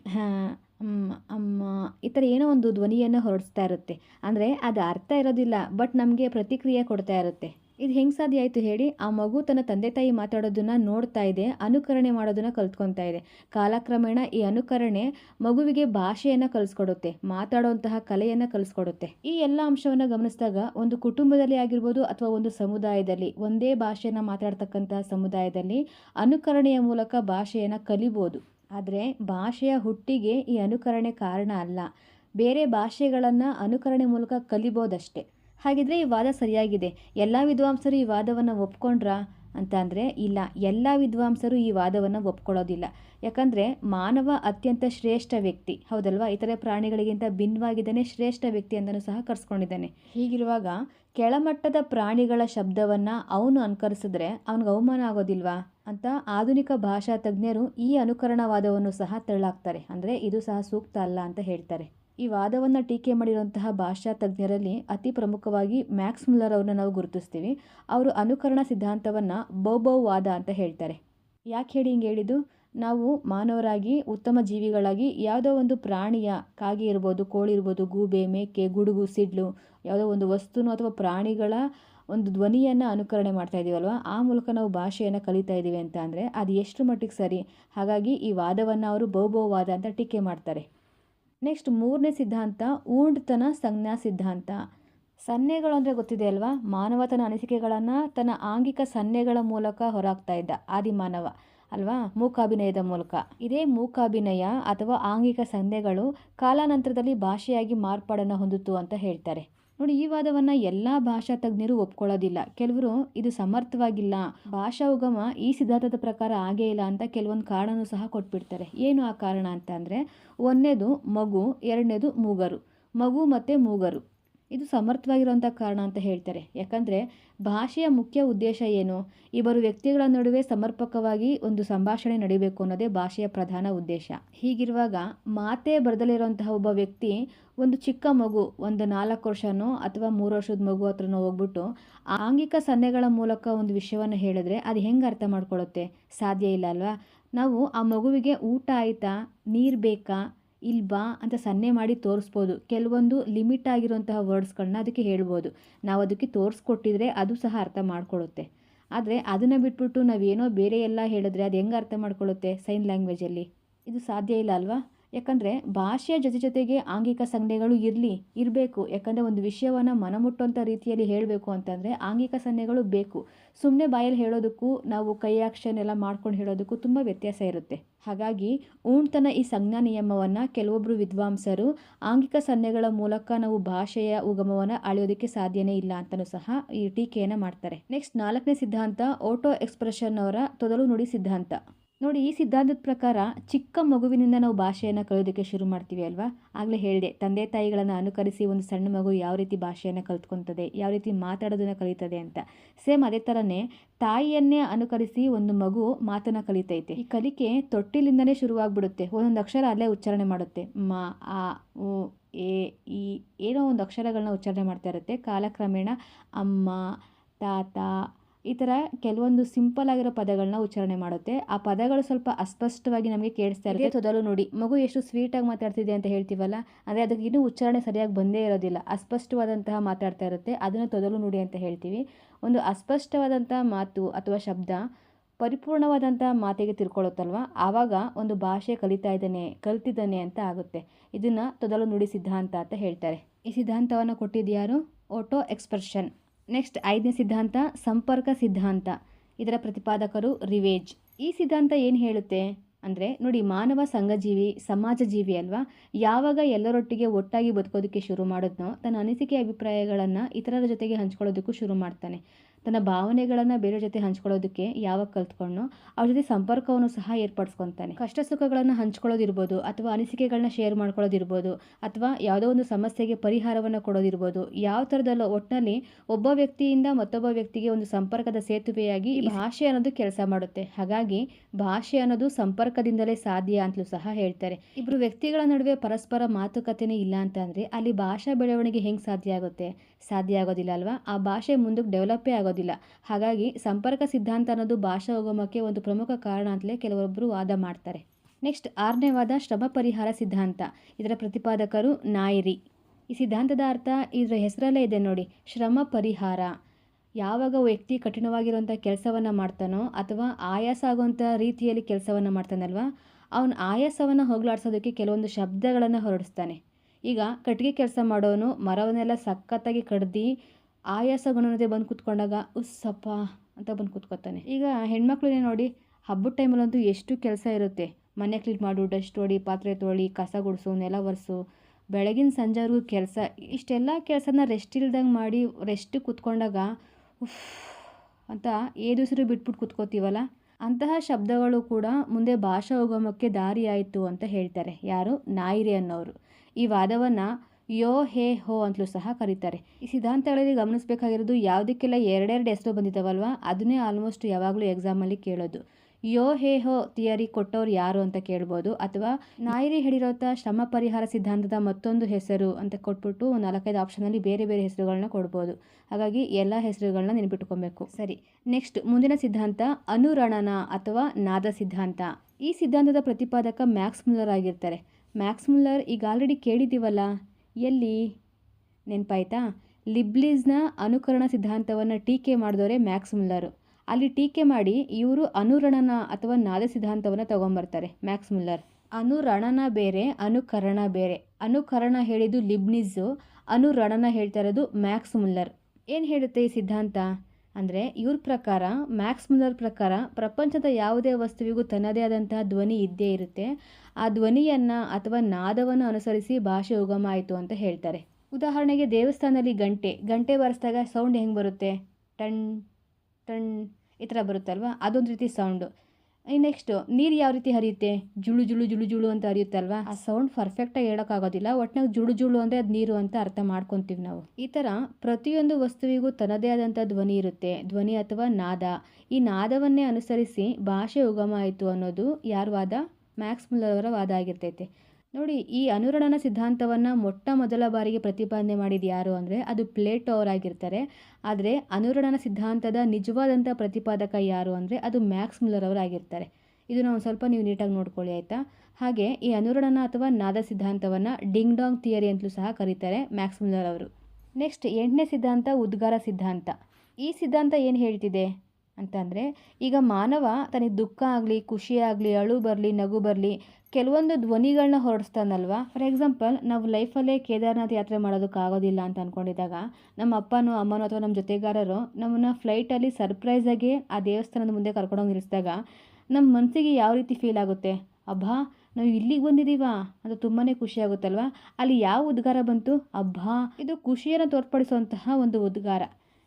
Speaker 1: ಹಾಂ ಅಮ್ಮ ಅಮ್ಮ, ಈ ಥರ ಏನೋ ಒಂದು ಧ್ವನಿಯನ್ನು ಹೊರಡಿಸ್ತಾ ಇರುತ್ತೆ. ಅಂದರೆ ಅದು ಅರ್ಥ ಇರೋದಿಲ್ಲ ಬಟ್ ನಮಗೆ ಪ್ರತಿಕ್ರಿಯೆ ಕೊಡ್ತಾ ಇರುತ್ತೆ. ಇದು ಹೆಂಗೆ ಸಾಧ್ಯ ಆಯಿತು ಹೇಳಿ, ಆ ಮಗು ತನ್ನ ತಂದೆ ತಾಯಿ ಮಾತಾಡೋದನ್ನು ನೋಡ್ತಾ ಇದೆ, ಅನುಕರಣೆ ಮಾಡೋದನ್ನು ಕಲ್ತ್ಕೊತಾ ಇದೆ. ಕಾಲಕ್ರಮೇಣ ಈ ಅನುಕರಣೆ ಮಗುವಿಗೆ ಭಾಷೆಯನ್ನು ಕಲಿಸ್ಕೊಡುತ್ತೆ ಮಾತಾಡುವಂತಹ ಕಲೆಯನ್ನು ಕಲಿಸ್ಕೊಡುತ್ತೆ. ಈ ಎಲ್ಲ ಅಂಶವನ್ನು ಗಮನಿಸಿದಾಗ ಒಂದು ಕುಟುಂಬದಲ್ಲಿ ಆಗಿರ್ಬೋದು ಅಥವಾ ಒಂದು ಸಮುದಾಯದಲ್ಲಿ, ಒಂದೇ ಭಾಷೆಯನ್ನು ಮಾತಾಡ್ತಕ್ಕಂತಹ ಸಮುದಾಯದಲ್ಲಿ ಅನುಕರಣೆಯ ಮೂಲಕ ಭಾಷೆಯನ್ನು ಕಲಿಬೋದು. ಆದರೆ ಭಾಷೆಯ ಹುಟ್ಟಿಗೆ ಈ ಅನುಕರಣೆ ಕಾರಣ ಅಲ್ಲ. ಬೇರೆ ಭಾಷೆಗಳನ್ನು ಅನುಕರಣೆ ಮೂಲಕ ಕಲಿಬೋದಷ್ಟೇ. ಹಾಗಿದ್ರೆ ಈ ವಾದ ಸರಿಯಾಗಿದೆ. ಎಲ್ಲ ವಿದ್ವಾಂಸರು ಈ ವಾದವನ್ನು ಒಪ್ಕೊಂಡ್ರಾ? ಅಂತ ಅಂದರೆ ಇಲ್ಲ, ಎಲ್ಲ ವಿದ್ವಾಂಸರು ಈ ವಾದವನ್ನು ಒಪ್ಕೊಳ್ಳೋದಿಲ್ಲ. ಯಾಕಂದರೆ, ಮಾನವ ಅತ್ಯಂತ ಶ್ರೇಷ್ಠ ವ್ಯಕ್ತಿ. ಹೌದಲ್ವಾ? ಇತರೆ ಪ್ರಾಣಿಗಳಿಗಿಂತ ಭಿನ್ನವಾಗಿದ್ದಾನೆ, ಶ್ರೇಷ್ಠ ವ್ಯಕ್ತಿ ಅಂತಲೂ ಸಹ ಕರೆಸ್ಕೊಂಡಿದ್ದಾನೆ. ಹೀಗಿರುವಾಗ, ಕೆಳಮಟ್ಟದ ಪ್ರಾಣಿಗಳ ಶಬ್ದವನ್ನು ಅವನು ಅನುಕರಿಸಿದ್ರೆ ಅವನಿಗೆ ಅವಮಾನ ಆಗೋದಿಲ್ವಾ? ಅಂತ ಆಧುನಿಕ ಭಾಷಾ ತಜ್ಞರು ಈ ಅನುಕರಣವಾದವನ್ನು ಸಹ ತಳ್ಳಾಕ್ತಾರೆ. ಅಂದರೆ, ಇದು ಸಹ ಸೂಕ್ತ ಅಲ್ಲ ಅಂತ ಹೇಳ್ತಾರೆ. ಈ ವಾದವನ್ನು ಟೀಕೆ ಮಾಡಿರುವಂತಹ ಭಾಷಾ ತಜ್ಞರಲ್ಲಿ ಅತಿ ಪ್ರಮುಖವಾಗಿ ಮ್ಯಾಕ್ಸ್ ಮುಲ್ಲರ್ ಅವರನ್ನು ನಾವು ಗುರುತಿಸ್ತೀವಿ. ಅವರು ಅನುಕರಣ ಸಿದ್ಧಾಂತವನ್ನು ವಾದ ಅಂತ ಹೇಳ್ತಾರೆ. ಯಾಕೆ ಹೇಳಿ ಹಿಂಗೆ ಹೇಳಿದ್ದು? ನಾವು ಮಾನವರಾಗಿ, ಉತ್ತಮ ಜೀವಿಗಳಾಗಿ ಯಾವುದೋ ಒಂದು ಪ್ರಾಣಿಯ ಕಾಗೆ ಇರ್ಬೋದು, ಕೋಳಿ ಇರ್ಬೋದು, ಗೂಬೆ, ಮೇಕೆ, ಗುಡುಗು, ಸಿಡ್ಲು ಯಾವುದೋ ಒಂದು ವಸ್ತುನೂ ಅಥವಾ ಪ್ರಾಣಿಗಳ ಒಂದು ಧ್ವನಿಯನ್ನು ಅನುಕರಣೆ ಮಾಡ್ತಾ ಇದ್ದೀವಲ್ವ ಆ ಮೂಲಕ ನಾವು ಭಾಷೆಯನ್ನು ಕಲಿತಾ ಇದ್ದೀವಿ ಅಂತ ಅಂದರೆ ಅದು ಎಷ್ಟು ಮಟ್ಟಿಗೆ ಸರಿ? ಹಾಗಾಗಿ ಈ ವಾದವನ್ನು ಅವರು ವಾದ ಅಂತ ಟೀಕೆ ಮಾಡ್ತಾರೆ. ನೆಕ್ಸ್ಟ್ ಮೂರನೇ ಸಿದ್ಧಾಂತ, ಊಂಡ್ತನ ಸಂಜ್ಞಾ ಸಿದ್ಧಾಂತ. ಸನ್ನೆಗಳು ಅಂದರೆ ಗೊತ್ತಿದೆ ಅಲ್ವಾ? ಮಾನವ ತನ್ನ ಅನಿಸಿಕೆಗಳನ್ನು ತನ್ನ ಆಂಗಿಕ ಸನ್ನೆಗಳ ಮೂಲಕ ಹೊರಾಗ್ತಾ ಇದ್ದ ಆದಿಮಾನವ, ಅಲ್ವಾ? ಮೂಕಾಭಿನಯದ ಮೂಲಕ. ಇದೇ ಮೂಕಾಭಿನಯ ಅಥವಾ ಆಂಗಿಕ ಸನ್ನೆಗಳು ಕಾಲಾನಂತರದಲ್ಲಿ ಭಾಷೆಯಾಗಿ ಮಾರ್ಪಾಡನ್ನು ಹೊಂದಿತು ಅಂತ ಹೇಳ್ತಾರೆ. ನೋಡಿ, ಈ ವಾದವನ್ನು ಎಲ್ಲ ಭಾಷಾ ತಜ್ಞರು ಒಪ್ಕೊಳ್ಳೋದಿಲ್ಲ. ಕೆಲವರು ಇದು ಸಮರ್ಥವಾಗಿಲ್ಲ. ಭಾಷಾ ಉಗಮ ಈ ಸಿದ್ಧಾಂತದ ಪ್ರಕಾರ ಆಗೇ ಇಲ್ಲ ಅಂತ ಕೆಲವೊಂದು ಕಾರಣನೂ ಸಹ ಕೊಟ್ಬಿಡ್ತಾರೆ. ಏನು ಆ ಕಾರಣ ಅಂತ ಅಂದರೆ, ಒಂದನೇದು ಮಗು, ಎರಡನೇದು ಮೂಗರು. ಮಗು ಮತ್ತು ಮೂಗರು. ಇದು ಸಮರ್ಥವಾಗಿರುವಂಥ ಕಾರಣ ಅಂತ ಹೇಳ್ತಾರೆ. ಯಾಕಂದರೆ ಭಾಷೆಯ ಮುಖ್ಯ ಉದ್ದೇಶ ಏನು? ಇಬ್ಬರು ವ್ಯಕ್ತಿಗಳ ನಡುವೆ ಸಮರ್ಪಕವಾಗಿ ಒಂದು ಸಂಭಾಷಣೆ ನಡೀಬೇಕು ಅನ್ನೋದೇ ಭಾಷೆಯ ಪ್ರಧಾನ ಉದ್ದೇಶ. ಹೀಗಿರುವಾಗ ಮಾತೇ ಬರದಲ್ಲಿರುವಂತಹ ಒಬ್ಬ ವ್ಯಕ್ತಿ ಒಂದು ಚಿಕ್ಕ ಮಗು, ಒಂದು ನಾಲ್ಕು ವರ್ಷನೋ ಅಥವಾ ಮೂರು ವರ್ಷದ ಮಗು ಹತ್ರನೋ ಹೋಗ್ಬಿಟ್ಟು ಆಂಗಿಕ ಸನ್ನೆಗಳ ಮೂಲಕ ಒಂದು ವಿಷಯವನ್ನು ಹೇಳಿದ್ರೆ ಅದು ಹೆಂಗೆ ಅರ್ಥ ಮಾಡ್ಕೊಳ್ಳುತ್ತೆ? ಸಾಧ್ಯ ಇಲ್ಲ ಅಲ್ವಾ? ನಾವು ಆ ಮಗುವಿಗೆ ಊಟ ಆಯಿತಾ? ನೀರು ಬೇಕಾ? ಇಲ್ಲಿ ಬಾ ಅಂತ ಸನ್ನೆ ಮಾಡಿ ತೋರಿಸ್ಬೋದು. ಕೆಲವೊಂದು ಲಿಮಿಟ್ ಆಗಿರುವಂತಹ ವರ್ಡ್ಸ್ಗಳನ್ನ ಅದಕ್ಕೆ ಹೇಳ್ಬೋದು. ನಾವು ಅದಕ್ಕೆ ತೋರಿಸ್ಕೊಟ್ಟಿದ್ರೆ ಅದು ಸಹ ಅರ್ಥ ಮಾಡ್ಕೊಳ್ಳುತ್ತೆ ಆದರೆ ಅದನ್ನು ಬಿಟ್ಬಿಟ್ಟು ನಾವೇನೋ ಬೇರೆ ಎಲ್ಲ ಹೇಳಿದ್ರೆ ಅದು ಹೆಂಗೆ ಅರ್ಥ ಮಾಡ್ಕೊಳ್ಳುತ್ತೆ ಸೈನ್ ಲ್ಯಾಂಗ್ವೇಜಲ್ಲಿ? ಇದು ಸಾಧ್ಯ ಇಲ್ಲ ಅಲ್ವಾ? ಯಾಕಂದರೆ ಭಾಷೆಯ ಜೊತೆ ಜೊತೆಗೆ ಆಂಗಿಕ ಸಂಜ್ಞೆಗಳು ಇರಲಿ, ಇರಬೇಕು. ಯಾಕಂದರೆ ಒಂದು ವಿಷಯವನ್ನು ಮನಮುಟ್ಟುವಂಥ ರೀತಿಯಲ್ಲಿ ಹೇಳಬೇಕು ಅಂತಂದರೆ ಆಂಗಿಕ ಸಂಜ್ಞೆಗಳು ಬೇಕು. ಸುಮ್ಮನೆ ಬಾಯಲ್ಲಿ ಹೇಳೋದಕ್ಕೂ, ನಾವು ಕೈ ಆಕ್ಷನ್ ಎಲ್ಲ ಮಾಡ್ಕೊಂಡು ಹೇಳೋದಕ್ಕೂ ತುಂಬ ವ್ಯತ್ಯಾಸ ಇರುತ್ತೆ. ಹಾಗಾಗಿ ಊಣ್ತನ ಈ ಸಂಜ್ಞಾ ನಿಯಮವನ್ನು ಕೆಲವೊಬ್ಬರು ವಿದ್ವಾಂಸರು ಆಂಗಿಕ ಸನ್ನೆಗಳ ಮೂಲಕ ನಾವು ಭಾಷೆಯ ಉಗಮವನ್ನು ಅಳೆಯೋದಕ್ಕೆ ಸಾಧ್ಯನೇ ಇಲ್ಲ ಅಂತಲೂ ಸಹ ಈ ಟೀಕೆಯನ್ನು ಮಾಡ್ತಾರೆ. ನೆಕ್ಸ್ಟ್ ನಾಲ್ಕನೇ ಸಿದ್ಧಾಂತ ಓಟೋ ಎಕ್ಸ್ಪ್ರೆಷನ್ ಅವರ ತೊದಲು ನುಡಿ ಸಿದ್ಧಾಂತ. ನೋಡಿ, ಈ ಸಿದ್ಧಾಂತದ ಪ್ರಕಾರ ಚಿಕ್ಕ ಮಗುವಿನಿಂದ ನಾವು ಭಾಷೆಯನ್ನು ಕಲಿಯೋದಕ್ಕೆ ಶುರು ಮಾಡ್ತೀವಿ ಅಲ್ವಾ? ಆಗಲೇ ಹೇಳಿದೆ, ತಂದೆ ತಾಯಿಗಳನ್ನು ಅನುಕರಿಸಿ ಒಂದು ಸಣ್ಣ ಮಗು ಯಾವ ರೀತಿ ಭಾಷೆಯನ್ನು ಕಲ್ತ್ಕೊತದೆ, ಯಾವ ರೀತಿ ಮಾತಾಡೋದನ್ನು ಕಲಿತದೆ ಅಂತ. ಸೇಮ್ ಅದೇ ಥರನೇ ತಾಯಿಯನ್ನೇ ಅನುಕರಿಸಿ ಒಂದು ಮಗು ಮಾತನ್ನು ಕಲಿತೈತೆ. ಈ ಕಲಿಕೆ ತೊಟ್ಟಿಲಿಂದನೇ ಶುರುವಾಗ್ಬಿಡುತ್ತೆ, ಒಂದೊಂದು ಅಕ್ಷರ ಅಲ್ಲೇ ಉಚ್ಚಾರಣೆ ಮಾಡುತ್ತೆ. ಮ, ಆ, ಉ, ಎ ಈ ಏನೋ ಒಂದು ಅಕ್ಷರಗಳನ್ನ ಉಚ್ಚಾರಣೆ ಮಾಡ್ತಾ ಇರುತ್ತೆ. ಕಾಲಕ್ರಮೇಣ ಅಮ್ಮ, ತಾತ ಈ ಥರ ಕೆಲವೊಂದು ಸಿಂಪಲ್ ಆಗಿರೋ ಪದಗಳನ್ನ ಉಚ್ಚಾರಣೆ ಮಾಡುತ್ತೆ. ಆ ಪದಗಳು ಸ್ವಲ್ಪ ಅಸ್ಪಷ್ಟವಾಗಿ ನಮಗೆ ಕೇಳಿಸ್ತಾ ಇರುತ್ತೆ. ತೊದಲು ನೋಡಿ. ಮಗು ಎಷ್ಟು ಸ್ವೀಟಾಗಿ ಮಾತಾಡ್ತಿದೆ ಅಂತ ಹೇಳ್ತೀವಲ್ಲ ಅಂದರೆ ಅದಕ್ಕೆ ಇನ್ನೂ ಉಚ್ಚಾರಣೆ ಸರಿಯಾಗಿ ಬಂದೇ ಇರೋದಿಲ್ಲ. ಅಸ್ಪಷ್ಟವಾದಂತಹ ಮಾತಾಡ್ತಾ ಇರುತ್ತೆ. ಅದನ್ನು ತೊದಲು ನುಡಿ ಅಂತ ಹೇಳ್ತೀವಿ. ಒಂದು ಅಸ್ಪಷ್ಟವಾದಂಥ ಮಾತು ಅಥವಾ ಶಬ್ದ ಪರಿಪೂರ್ಣವಾದಂಥ ಮಾತಿಗೆ ತಿಳ್ಕೊಳ್ಳುತ್ತಲ್ವ ಆವಾಗ ಒಂದು ಭಾಷೆ ಕಲಿತಾ ಇದ್ದಾನೆ ಕಲ್ತಿದ್ದಾನೆ ಅಂತ ಆಗುತ್ತೆ. ಇದನ್ನು ತೊದಲು ನುಡಿ ಸಿದ್ಧಾಂತ ಅಂತ ಹೇಳ್ತಾರೆ. ಈ ಸಿದ್ಧಾಂತವನ್ನು ಕೊಟ್ಟಿದ್ಯಾರು ಓಟೋ ಎಕ್ಸ್ಪ್ರೆಷನ್ ನೆಕ್ಸ್ಟ್ ಐದನೇ ಸಿದ್ಧಾಂತ, ಸಂಪರ್ಕ ಸಿದ್ಧಾಂತ. ಇದರ ಪ್ರತಿಪಾದಕರು ರಿವೇಜ್. ಈ ಸಿದ್ಧಾಂತ ಏನು ಹೇಳುತ್ತೆ? ಅಂದರೆ ನೋಡಿ, ಮಾನವ ಸಂಘಜೀವಿ ಸಮಾಜ ಜೀವಿ ಅಲ್ವಾ? ಯಾವಾಗ ಎಲ್ಲರೊಟ್ಟಿಗೆ ಒಟ್ಟಾಗಿ ಬದುಕೋದಕ್ಕೆ ಶುರು ಮಾಡೋದ್ನೋ, ತನ್ನ ಅನಿಸಿಕೆ ಅಭಿಪ್ರಾಯಗಳನ್ನು ಇತರರ ಜೊತೆಗೆ ಹಂಚ್ಕೊಳ್ಳೋದಕ್ಕೂ ಶುರು ಮಾಡ್ತಾನೆ. ತನ್ನ ಭಾವನೆಗಳನ್ನು ಬೇರೆ ಜೊತೆ ಹಂಚ್ಕೊಳ್ಳೋದಕ್ಕೆ ಯಾವಾಗ ಕಲ್ತ್ಕೊಂಡು ಅವ್ರ ಜೊತೆ ಸಂಪರ್ಕವನ್ನು ಸಹ ಏರ್ಪಡಿಸ್ಕೊತಾನೆ. ಕಷ್ಟ ಸುಖಗಳನ್ನು ಹಂಚ್ಕೊಳ್ಳೋದಿರ್ಬೋದು ಅಥವಾ ಅನಿಸಿಕೆಗಳನ್ನ ಶೇರ್ ಮಾಡ್ಕೊಳ್ಳೋದಿರ್ಬೋದು ಅಥವಾ ಯಾವುದೋ ಒಂದು ಸಮಸ್ಯೆಗೆ ಪರಿಹಾರವನ್ನು ಕೊಡೋದಿರ್ಬೋದು. ಯಾವ ಥರದಲ್ಲ ಒಟ್ಟಿನಲ್ಲಿ ಒಬ್ಬ ವ್ಯಕ್ತಿಯಿಂದ ಮತ್ತೊಬ್ಬ ವ್ಯಕ್ತಿಗೆ ಒಂದು ಸಂಪರ್ಕದ ಸೇತುವೆಯಾಗಿ ಭಾಷೆ ಅನ್ನೋದು ಕೆಲಸ ಮಾಡುತ್ತೆ. ಹಾಗಾಗಿ ಭಾಷೆ ಅನ್ನೋದು ಸಂಪರ್ಕದಿಂದಲೇ ಸಾಧ್ಯ ಅಂತಲೂ ಸಹ ಹೇಳ್ತಾರೆ. ಇಬ್ಬರು ವ್ಯಕ್ತಿಗಳ ನಡುವೆ ಪರಸ್ಪರ ಮಾತುಕತೆನೇ ಇಲ್ಲ ಅಂತಂದರೆ ಅಲ್ಲಿ ಭಾಷಾ ಬೆಳವಣಿಗೆ ಹೆಂಗೆ ಸಾಧ್ಯ ಆಗುತ್ತೆ? ಸಾಧ್ಯ ಆಗೋದಿಲ್ಲ ಅಲ್ವಾ? ಆ ಭಾಷೆ ಮುಂದಕ್ಕೆ ಡೆವಲಪ್ಪೇ ಆಗೋದಿಲ್ಲ. ಹಾಗಾಗಿ ಸಂಪರ್ಕ ಸಿದ್ಧಾಂತ ಅನ್ನೋದು ಭಾಷಾ ಉಗಮಕ್ಕೆ ಒಂದು ಪ್ರಮುಖ ಕಾರಣ ಅಂತಲೇ ಕೆಲವೊಬ್ಬರು ವಾದ ಮಾಡ್ತಾರೆ. ನೆಕ್ಸ್ಟ್ ಆರನೇ ವಾದ ಶ್ರಮ ಪರಿಹಾರ ಸಿದ್ಧಾಂತ. ಇದರ ಪ್ರತಿಪಾದಕರು ನಾಯಿರಿ. ಈ ಸಿದ್ಧಾಂತದ ಅರ್ಥ ಇದರ ಹೆಸರಲ್ಲೇ ಇದೆ ನೋಡಿ. ಶ್ರಮ ಪರಿಹಾರ. ಯಾವಾಗ ವ್ಯಕ್ತಿ ಕಠಿಣವಾಗಿರುವಂಥ ಕೆಲಸವನ್ನು ಮಾಡ್ತಾನೋ ಅಥವಾ ಆಯಾಸ ಆಗುವಂಥ ರೀತಿಯಲ್ಲಿ ಕೆಲಸವನ್ನು ಮಾಡ್ತಾನಲ್ವ, ಅವನ ಆಯಾಸವನ್ನು ಹೋಗಲಾಡಿಸೋದಕ್ಕೆ ಕೆಲವೊಂದು ಶಬ್ದಗಳನ್ನು ಹೊರಡಿಸ್ತಾನೆ. ಈಗ ಕಟ್ಟಿಗೆ ಕೆಲಸ ಮಾಡೋನು ಮರವನ್ನೆಲ್ಲ ಸಖತ್ತಾಗಿ ಕಡ್ದು ಆಯಾಸ ಗುಣನತೆ ಬಂದು ಕೂತ್ಕೊಂಡಾಗ ಉಸ್ಸಪ್ಪ ಅಂತ ಬಂದು ಕೂತ್ಕೊತಾನೆ. ಈಗ ಹೆಣ್ಮಕ್ಳನ್ನೇ ನೋಡಿ ಹಬ್ಬದ ಟೈಮಲ್ಲಂತೂ ಎಷ್ಟು ಕೆಲಸ ಇರುತ್ತೆ. ಮನೆ ಕ್ಲೀನ್ ಮಾಡು ಡಸ್ಟ್ ಹೊಡಿ ಪಾತ್ರೆ ತೊಳಿ, ಕಸ ಗುಡಿಸು, ನೆಲ ಒರೆಸು, ಬೆಳಗಿನ ಸಂಜೆವರೆಗೂ ಕೆಲಸ. ಇಷ್ಟೆಲ್ಲ ಕೆಲಸನ ರೆಸ್ಟ್ ಇಲ್ದಂಗೆ ಮಾಡಿ ರೆಸ್ಟ್ ಕೂತ್ಕೊಂಡಾಗ ಉಫ್ ಅಂತ ಏದುಸಿರು ಬಿಟ್ಬಿಟ್ಟು ಕೂತ್ಕೋತೀವಲ್ಲ? ಅಂತಹ ಶಬ್ದಗಳು ಕೂಡ ಮುಂದೆ ಭಾಷಾ ಉಗಮಕ್ಕೆ ದಾರಿಯಾಯಿತು ಅಂತ ಹೇಳ್ತಾರೆ. ಯಾರು? ನಾಯಿರಿ ಅನ್ನೋರು. ಈ ವಾದವನ್ನು ಯೋ ಹೇ ಹೋ ಅಂತಲೂ ಸಹ ಕರೀತಾರೆ. ಈ ಸಿದ್ಧಾಂತಗಳಲ್ಲಿ ಗಮನಿಸಬೇಕಾಗಿರೋದು ಯಾವುದಕ್ಕೆಲ್ಲ ಎರಡೆರಡು ಹೆಸರು ಬಂದಿದ್ದಾವಲ್ವ ಅದನ್ನೇ ಆಲ್ಮೋಸ್ಟ್ ಯಾವಾಗಲೂ ಎಕ್ಸಾಮಲ್ಲಿ ಕೇಳೋದು. ಯೋ ಹೇ ಹೋ ಥಿಯರಿ ಕೊಟ್ಟವ್ರು ಯಾರು ಅಂತ ಕೇಳ್ಬೋದು. ಅಥವಾ ನಾಯಿರಿ ಹೇಳಿರೋಂಥ ಶ್ರಮ ಪರಿಹಾರ ಸಿದ್ಧಾಂತದ ಮತ್ತೊಂದು ಹೆಸರು ಅಂತ ಕೊಟ್ಬಿಟ್ಟು ನಾಲ್ಕೈದು ಆಪ್ಷನಲ್ಲಿ ಬೇರೆ ಬೇರೆ ಹೆಸರುಗಳನ್ನ ಕೊಡ್ಬೋದು. ಹಾಗಾಗಿ ಎಲ್ಲ ಹೆಸರುಗಳನ್ನ ನೆನ್ಪಿಟ್ಕೊಬೇಕು. ಸರಿ ನೆಕ್ಸ್ಟ್ ಮುಂದಿನ ಸಿದ್ಧಾಂತ ಅನುರಣನ ಅಥವಾ ನಾದ ಸಿದ್ಧಾಂತ. ಈ ಸಿದ್ಧಾಂತದ ಪ್ರತಿಪಾದಕ ಮ್ಯಾಕ್ಸ್ ಮುಲ್ಲರ್ ಆಗಿರ್ತಾರೆ. ಮ್ಯಾಕ್ಸ್ ಮುಲ್ಲರ್ ಈಗ ಆಲ್ರೆಡಿ ಕೇಳಿದ್ದೀವಲ್ಲ, ಎಲ್ಲಿ? ನೆನಪಾಯ್ತಾ? ಲಿಬ್ಲಿಸ್ನ ಅನುಕರಣ ಸಿದ್ಧಾಂತವನ್ನು ಟೀಕೆ ಮಾಡಿದವರೇ ಮ್ಯಾಕ್ಸ್ ಮುಲ್ಲರು. ಅಲ್ಲಿ ಟೀಕೆ ಮಾಡಿ ಇವರು ಅನುರಣನ ಅಥವಾ ನಾದ ಸಿದ್ಧಾಂತವನ್ನು ತಗೊಂಬರ್ತಾರೆ. Max Muller. ಅನುರಣನ ಬೇರೆ, ಅನುಕರಣ ಬೇರೆ. ಅನುಕರಣ ಹೇಳಿದ್ದು ಲಿಬ್ನಿಸ್ಸು ಅನುರಣನ ಹೇಳ್ತಾ ಇರೋದು ಮ್ಯಾಕ್ಸ್ ಮುಲ್ಲರ್. ಏನು ಹೇಳುತ್ತೆ ಈ ಸಿದ್ಧಾಂತ? ಅಂದರೆ ಇವ್ರ ಪ್ರಕಾರ, ಮ್ಯಾಕ್ಸ್ ಮುಲ್ಲರ್ ಪ್ರಕಾರ ಪ್ರಪಂಚದ ಯಾವುದೇ ವಸ್ತುವಿಗೂ ತನ್ನದೇ ಆದಂತಹ ಧ್ವನಿ ಇದ್ದೇ ಇರುತ್ತೆ. ಆ ಧ್ವನಿಯನ್ನು ಅಥವಾ ನಾದವನ್ನು ಅನುಸರಿಸಿ ಭಾಷೆ ಉಗಮ ಆಯಿತು ಅಂತ ಹೇಳ್ತಾರೆ. ಉದಾಹರಣೆಗೆ ದೇವಸ್ಥಾನದಲ್ಲಿ ಗಂಟೆ. ಗಂಟೆ ಬಾರಿಸಿದಾಗ ಸೌಂಡ್ ಹೆಂಗೆ ಬರುತ್ತೆ? ಟಣ್ ಟಣ್ ಈ ಥರ ಬರುತ್ತಲ್ವ? ಅದೊಂದು ರೀತಿ ಸೌಂಡು ನೆಕ್ಸ್ಟು ನೀರು ಯಾವ ರೀತಿ ಹರಿಯುತ್ತೆ? ಜುಳು ಜುಳು ಜುಳು ಜುಳು ಅಂತ ಹರಿಯುತ್ತಲ್ವ? ಆ ಸೌಂಡ್ ಪರ್ಫೆಕ್ಟಾಗಿ ಹೇಳೋಕ್ಕಾಗೋದಿಲ್ಲ. ಒಟ್ಟಿನಾಗ ಜುಳು ಜುಳು ಅಂದರೆ ಅದು ನೀರು ಅಂತ ಅರ್ಥ ಮಾಡ್ಕೊತೀವಿ ನಾವು. ಈ ಥರ ಪ್ರತಿಯೊಂದು ವಸ್ತುವಿಗೂ ತನ್ನದೇ ಆದಂಥ ಧ್ವನಿ ಇರುತ್ತೆ. ಧ್ವನಿ ಅಥವಾ ನಾದ. ಈ ನಾದವನ್ನೇ ಅನುಸರಿಸಿ ಭಾಷೆ ಉಗಮ ಆಯಿತು ಅನ್ನೋದು ಯಾರ ವಾದ? ಮ್ಯಾಕ್ಸ್ ಮುಲ್ಲರ್ ಅವರ ವಾದ ಆಗಿರ್ತೈತೆ. ನೋಡಿ, ಈ ಅನುರಣನ ಸಿದ್ಧಾಂತವನ್ನು ಮೊಟ್ಟ ಮೊದಲ ಬಾರಿಗೆ ಪ್ರತಿಪಾದನೆ ಮಾಡಿದ್ದು ಯಾರು ಅಂದರೆ, ಅದು ಪ್ಲೇಟೋ ಅವರಾಗಿರ್ತಾರೆ. ಆದರೆ, ಅನುರಣನ ಸಿದ್ಧಾಂತದ ನಿಜವಾದಂಥ ಪ್ರತಿಪಾದಕ ಯಾರು ಅಂದರೆ, ಅದು ಮ್ಯಾಕ್ಸ್ ಮುಲ್ಲರ್ ಅವರಾಗಿರ್ತಾರೆ. ಇದು ನಾವು ಸ್ವಲ್ಪ ನೀವು ನೀಟಾಗಿ ನೋಡ್ಕೊಳ್ಳಿ, ಆಯಿತಾ? ಹಾಗೆ, ಈ ಅನುರಣನ ಅಥವಾ ನಾದ ಸಿದ್ಧಾಂತವನ್ನು ಡಿಂಗ್ ಡಾಂಗ್ ಥಿಯರಿ ಅಂತಲೂ ಸಹ ಕರೀತಾರೆ ಮ್ಯಾಕ್ಸ್ ಮುಲ್ಲರ್ ಅವರು. ನೆಕ್ಸ್ಟ್, ಎಂಟನೇ ಸಿದ್ಧಾಂತ, ಉದ್ಗಾರ ಸಿದ್ಧಾಂತ. ಈ ಸಿದ್ಧಾಂತ ಏನು ಹೇಳ್ತಿದೆ? ಅಂತಂದರೆ, ಈಗ ಮಾನವ ತನಗೆ ದುಃಖ ಆಗಲಿ, ಖುಷಿ ಆಗಲಿ, ಅಳು ಬರಲಿ, ನಗು ಬರಲಿ, ಕೆಲವೊಂದು ಧ್ವನಿಗಳನ್ನ ಹೊರಡಿಸ್ತಾನಲ್ವಾ? ಫಾರ್ ಎಕ್ಸಾಂಪಲ್ ನಾವು ಲೈಫಲ್ಲೇ ಕೇದಾರನಾಥ ಯಾತ್ರೆ ಮಾಡೋದಕ್ಕಾಗೋದಿಲ್ಲ ಅಂತ ಅಂದ್ಕೊಂಡಿದ್ದಾಗ ನಮ್ಮ ಅಪ್ಪನೋ, ಅಮ್ಮನೋ ಅಥವಾ ನಮ್ಮ ಜೊತೆಗಾರರು ನಮ್ಮನ್ನು ಫ್ಲೈಟಲ್ಲಿ ಸರ್ಪ್ರೈಸಾಗಿ ಆ ದೇವಸ್ಥಾನದ ಮುಂದೆ ಕರ್ಕೊಂಡೋಗಿ ನಿಲ್ಲಿಸಿದಾಗ ನಮ್ಮ ಮನಸ್ಸಿಗೆ ಯಾವ ರೀತಿ ಫೀಲ್ ಆಗುತ್ತೆ? ಅಬ್ಬಾ, ನಾವು ಇಲ್ಲಿಗೆ ಬಂದಿದ್ದೀವಾ ಅಂತ ತುಂಬಾ ಖುಷಿ ಆಗುತ್ತಲ್ವಾ? ಅಲ್ಲಿ ಯಾವ ಉದ್ಗಾರ ಬಂತು? ಅಬ್ಬಾ, ಇದು ಖುಷಿಯನ್ನು ತೋರ್ಪಡಿಸುವಂತಹ ಒಂದು ಉದ್ಗಾರ.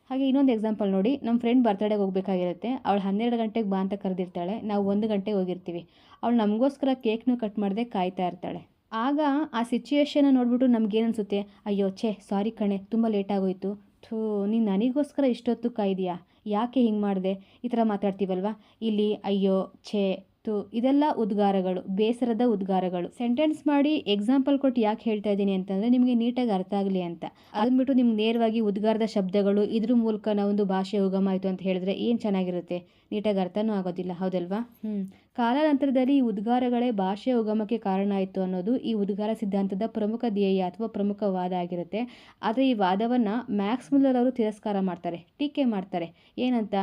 Speaker 1: ಹಾಗೆ ಇನ್ನೊಂದು ಎಕ್ಸಾಂಪಲ್ ನೋಡಿ ನಮ್ಮ ಫ್ರೆಂಡ್ ಬರ್ತಡೇಗೆ ಹೋಗಬೇಕಾಗಿರುತ್ತೆ. ಅವಳು ಹನ್ನೆರಡು ಗಂಟೆಗೆ ಬಾ ಅಂತ ಕರೆದಿರ್ತಾಳೆ. ನಾವು ಒಂದು ಗಂಟೆಗೆ ಹೋಗಿರ್ತೀವಿ. ಅವಳು ನಮಗೋಸ್ಕರ ಕೇಕ್ನು ಕಟ್ ಮಾಡದೆ ಕಾಯ್ತಾ ಇರ್ತಾಳೆ. ಆಗ ಆ ಸಿಚುಯೇಷನ್ನ ನೋಡ್ಬಿಟ್ಟು ನಮ್ಗೇನು ಅನಿಸುತ್ತೆ ಅಯ್ಯೋ, ಛೇ ಸಾರಿ ಕಣೆ, ತುಂಬ ಲೇಟ್ ಆಗೋಯ್ತು. ಥೂ, ನೀನು ನನಗೋಸ್ಕರ ಇಷ್ಟೊತ್ತು ಕಾಯ್ದೀಯಾ? ಯಾಕೆ ಹಿಂಗೆ ಮಾಡಿದೆ? ಈ ಥರ ಮಾತಾಡ್ತೀವಲ್ವಾ? ಇಲ್ಲಿ, ಅಯ್ಯೋ, ಛೇ ತು ಇದೆಲ್ಲ ಉದ್ಗಾರಗಳು, ಬೇಸರದ ಉದ್ಗಾರಗಳು. ಸೆಂಟೆನ್ಸ್ ಮಾಡಿ ಎಕ್ಸಾಂಪಲ್ ಕೊಟ್ಟು ಯಾಕೆ ಹೇಳ್ತಾ ಇದ್ದೀನಿ ಅಂತಂದರೆ ನಿಮಗೆ ನೀಟಾಗಿ ಅರ್ಥ ಆಗಲಿ ಅಂತ. ಅದನ್ಬಿಟ್ಟು ನಿಮ್ಗೆ ನೇರವಾಗಿ ಉದ್ಗಾರದ ಶಬ್ದಗಳು ಇದ್ರ ಮೂಲಕ ನಾವೊಂದು ಭಾಷೆ ಉಗಮ ಆಯಿತು ಅಂತ ಹೇಳಿದ್ರೆ ಏನು ಚೆನ್ನಾಗಿರುತ್ತೆ? ನೀಟಾಗಿ ಅರ್ಥನೂ ಆಗೋದಿಲ್ಲ, ಹೌದಲ್ವಾ? ಹ್ಞೂ ಕಾಲಾನಂತರದಲ್ಲಿ ಈ ಉದ್ಗಾರಗಳೇ ಭಾಷೆ ಉಗಮಕ್ಕೆ ಕಾರಣ ಆಯಿತು ಅನ್ನೋದು ಈ ಉದ್ಗಾರ ಸಿದ್ಧಾಂತದ ಪ್ರಮುಖ ಧ್ಯೇಯ ಅಥವಾ ಪ್ರಮುಖ ವಾದ ಆಗಿರುತ್ತೆ. ಆದರೆ ಈ ವಾದವನ್ನು ಮ್ಯಾಕ್ಸ್ ಮುಲ್ಲರ್ ಅವರು ತಿರಸ್ಕಾರ ಮಾಡ್ತಾರೆ, ಟೀಕೆ ಮಾಡ್ತಾರೆ. ಏನಂತ?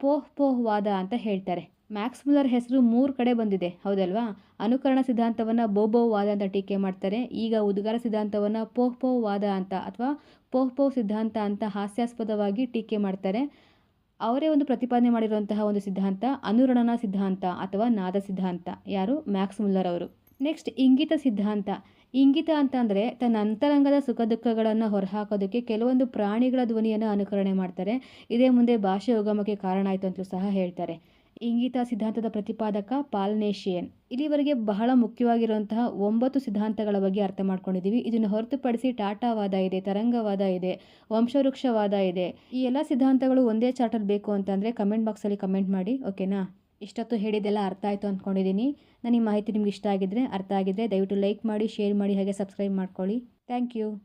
Speaker 1: ಪೋಹ್ ಪೋಹ್ ವಾದ ಅಂತ ಹೇಳ್ತಾರೆ. ಮ್ಯಾಕ್ಸ್ ಮುಲ್ಲರ್ ಹೆಸರು ಮೂರು ಕಡೆ ಬಂದಿದೆ, ಹೌದಲ್ವಾ? ಅನುಕರಣ ಸಿದ್ಧಾಂತವನ್ನು ಬೋಬೋ ವಾದ ಅಂತ ಟೀಕೆ ಮಾಡ್ತಾರೆ, ಈಗ ಉದ್ಗಾರ ಸಿದ್ಧಾಂತವನ್ನು ಪೋಹ್ ಪೋಹ್ ವಾದ ಅಂತ ಅಥವಾ ಪೋಹ್ ಪೋಹ್ ಸಿದ್ಧಾಂತ ಅಂತ ಹಾಸ್ಯಾಸ್ಪದವಾಗಿ ಟೀಕೆ ಮಾಡ್ತಾರೆ. ಅವರೇ ಒಂದು ಪ್ರತಿಪಾದನೆ ಮಾಡಿರುವಂತಹ ಒಂದು ಸಿದ್ಧಾಂತ, ಅನುರಣನ ಸಿದ್ಧಾಂತ ಅಥವಾ ನಾದ ಸಿದ್ಧಾಂತ. ಯಾರು? ಮ್ಯಾಕ್ಸ್ ಮುಲ್ಲರ್ ಅವರು. ನೆಕ್ಸ್ಟ್, ಇಂಗಿತ ಸಿದ್ಧಾಂತ. ಇಂಗಿತ ಅಂತಂದರೆ ತನ್ನ ಅಂತರಂಗದ ಸುಖ ದುಃಖಗಳನ್ನು ಹೊರಹಾಕೋದಕ್ಕೆ ಕೆಲವೊಂದು ಪ್ರಾಣಿಗಳ ಧ್ವನಿಯನ್ನು ಅನುಕರಣೆ ಮಾಡ್ತಾರೆ. ಇದೇ ಮುಂದೆ ಭಾಷೆ ಉಗಮಕ್ಕೆ ಕಾರಣ ಆಯಿತು ಅಂತಲೂ ಸಹ ಹೇಳ್ತಾರೆ. ಇಂಗಿತ ಸಿದ್ಧಾಂತದ ಪ್ರತಿಪಾದಕ ಪಾಲ್ನೇಷಿಯನ್ ಇಲ್ಲಿವರೆಗೆ ಬಹಳ ಮುಖ್ಯವಾಗಿರುವಂತಹ ಒಂಬತ್ತು ಸಿದ್ಧಾಂತಗಳ ಬಗ್ಗೆ ಅರ್ಥ ಮಾಡ್ಕೊಂಡಿದ್ದೀವಿ. ಇದನ್ನು ಹೊರತುಪಡಿಸಿ ಟಾಟಾವಾದ ಇದೆ ತರಂಗವಾದ ಇದೆ ವಂಶವೃಕ್ಷವಾದ ಇದೆ. ಈ ಎಲ್ಲ ಸಿದ್ಧಾಂತಗಳು ಒಂದೇ ಚಾರ್ಟಲ್ಲಿ ಬೇಕು ಅಂತಂದರೆ ಕಮೆಂಟ್ ಬಾಕ್ಸಲ್ಲಿ ಕಮೆಂಟ್ ಮಾಡಿ, ಓಕೆನಾ? ಇಷ್ಟೊತ್ತು ಹೇಳಿದ್ದೆಲ್ಲ ಅರ್ಥ ಆಯಿತು ಅಂದ್ಕೊಂಡಿದ್ದೀನಿ. ನಾನು ಈ ಮಾಹಿತಿ ನಿಮ್ಗೆ ಇಷ್ಟ ಆಗಿದ್ದರೆ ಅರ್ಥ ಆಗಿದ್ದರೆ ದಯವಿಟ್ಟು ಲೈಕ್ ಮಾಡಿ, ಶೇರ್ ಮಾಡಿ, ಹಾಗೆ ಸಬ್ಸ್ಕ್ರೈಬ್ ಮಾಡ್ಕೊಳ್ಳಿ. Thank you.